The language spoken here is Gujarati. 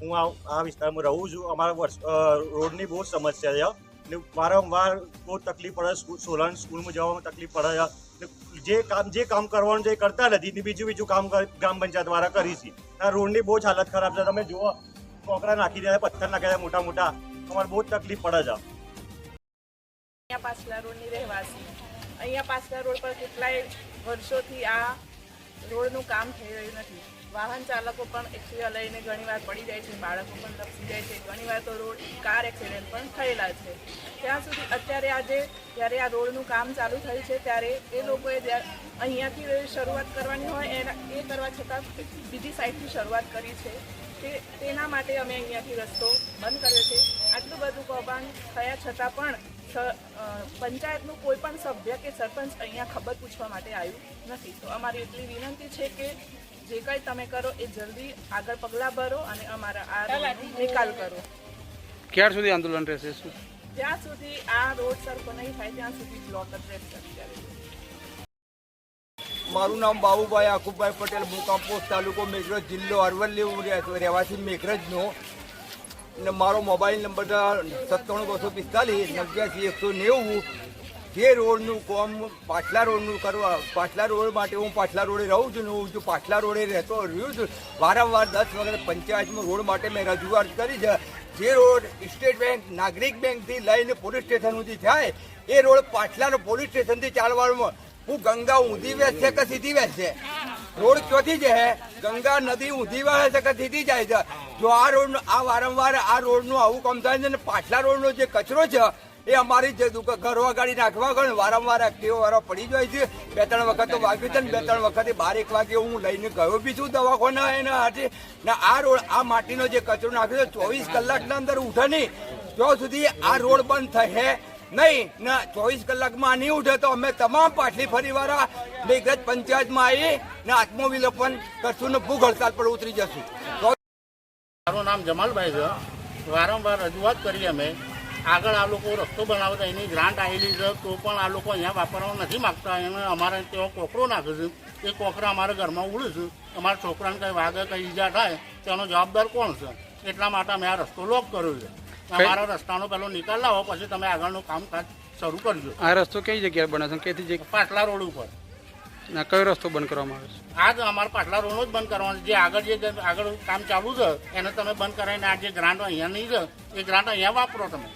હું આ વિસ્તારમાં રહું છું. અમારા વર્ષ રોડની બહુ જ સમસ્યા છે ને વારંવાર બહુ તકલીફ પડે સોલન સ્કૂલમાં જવામાં તકલીફ પડે છે જે કામ જે કામ કરવાનું છે એ કરતા નથી. ને બીજું બીજું કામ ગ્રામ પંચાયત દ્વારા કરી છે. આ રોડની બહુ જ હાલત ખરાબ છે. તમે જુઓ કોકરા નાખી દે, પથ્થર નાખી દે મોટા મોટા. અમારે બહુ તકલીફ પડે છે પાછલા રોડની રહેવાસી. અહીંયા પાછલા રોડ પર કેટલાય વર્ષોથી આ રોડનું કામ થઈ રહ્યું નથી. વાહન ચાલકો પણ એક્ટિવા લઈને ઘણીવાર પડી જાય છે, બાળકો પણ લપસી જાય છે. ઘણીવાર તો રોડ, કાર એક્સિડન્ટ પણ થયેલા છે. ત્યાં સુધી અત્યારે આજે જ્યારે આ રોડનું કામ ચાલુ થયું છે, ત્યારે એ લોકોએ અહીંયાથી શરૂઆત કરવાની હોય, એના, એ કરવા છતાં બીજી સાઈડથી શરૂઆત કરી છે. તે તેના માટે અમે અહીંયાથી રસ્તો બંધ કર્યો છે. આટલું બધું કૌભાંડ થયા છતાં પણ પંચાયતનું કોઈ પણ સભ્ય કે સરપંચ અહીંયા ખબર પૂછવા માટે આવ્યું નથી. તો અમારી એટલી વિનંતી છે કે જે કંઈ તમે કરો એ જલ્દી આગળ પગલાં ભરો અને અમારા આ નિકાલ કરો. ક્યાર સુધી આંદોલન રહેશે શું? જ્યાં સુધી આ રોડ સરખો નહીં થાય ત્યાં સુધી બ્લોક જ રહેશે અત્યારે. મારું નામ બાબુભાઈ આખુભાઈ પટેલ મુકામ પોસ્ટ તાલુકો મેઘરજ જિલ્લો અરવલ્લી હું રહેવાસી મેઘરજનો. ને મારો મોબાઈલ નંબર સત્તાણું બસો પિસ્તાલીસ, નવ્યાસી, એકસો નેવું. જે રોડનું કોમ પાછલા રોડનું કરવા, પાછલા રોડ માટે હું પાછલા રોડે રહું છું ને હું જો પાછલા રોડે રહેતો રહ્યું છું, વારંવાર દસ વખત પંચાયતમાં રોડ માટે મેં રજૂઆત કરી છે. જે રોડ સ્ટેટ બેંક, નાગરિક બેંકથી લઈને પોલીસ સ્ટેશન સુધી થાય એ રોડ પાછલાનો પોલીસ સ્ટેશનથી ચાલવામાં હું ગંગા ઊંધી વેચ છે કે સીધી વેચ છે? રોડ ચોથી છે ગંગા નદી ઊંધી વહે છે કે સીધી જાય છે? જો આ રોડ આ વારંવાર આ રોડનું આવું કામ થાય ને પાછલા રોડનો જે કચરો છે, એ અમારી જે ઘરવા ગાડી નાખવા ગયો વારંવાર એક્ટિવો વાળો પડી જાય છે. બે ત્રણ વખત તો વાગ્યું છે ને બે ત્રણ વખતે બાર એક વાગે હું લઈને ગયો બી છું દવાખાના એના હાથે. ને આ રોડ આ માટીનો જે કચરો નાખ્યો ચોવીસ કલાકના અંદર ઉઠે નહીં. ત્યાં સુધી આ રોડ બંધ થશે નહીં, ના, ચોવીસ કલાકમાં નહીં ઉઠે તો અમે તમામ પાટલી ફરીવાળા મેઘરજ પંચાયતમાં આવી ને, આત્મવિલોપન કરશું ને ભૂખ હડતાલ પર ઉતરી જશું. મારું નામ જમાલભાઈ છે. વારંવાર રજૂઆત કરી અમે. આગળ આ લોકો રસ્તો બનાવતા, એની ગ્રાન્ટ આવેલી છે, તો પણ આ લોકો અહીંયા વાપરવા નથી માગતા. એને અમારે તેઓ કોકરો નાખે છે. એ કોકરા અમારા ઘરમાં ઉડે છે. અમારા છોકરાને કંઈ વાગે કંઈ ઈજા થાય તેનો જવાબદાર કોણ છે? એટલા માટે અમે આ રસ્તો લોક કર્યો છે. અમારા રસ્તાનો પેલો નિકાલ લાવો પછી તમે આગળનું કામકાજ શરૂ કરજો. આ રસ્તો કઈ જગ્યાએ બને છે? કેથી પાટલા રોડ ઉપર. ના કયો રસ્તો બંધ કરવામાં આવે છે? આ જ અમારા પાટલા રોડનો જ બંધ કરવાનો છે. જે આગળ જે આગળ કામ ચાલુ છે એને તમે બંધ કરાવીને આ જે ગ્રાન્ટ અહીંયા નહીં છે એ ગ્રાન્ટ અહીંયા વાપરો તમે.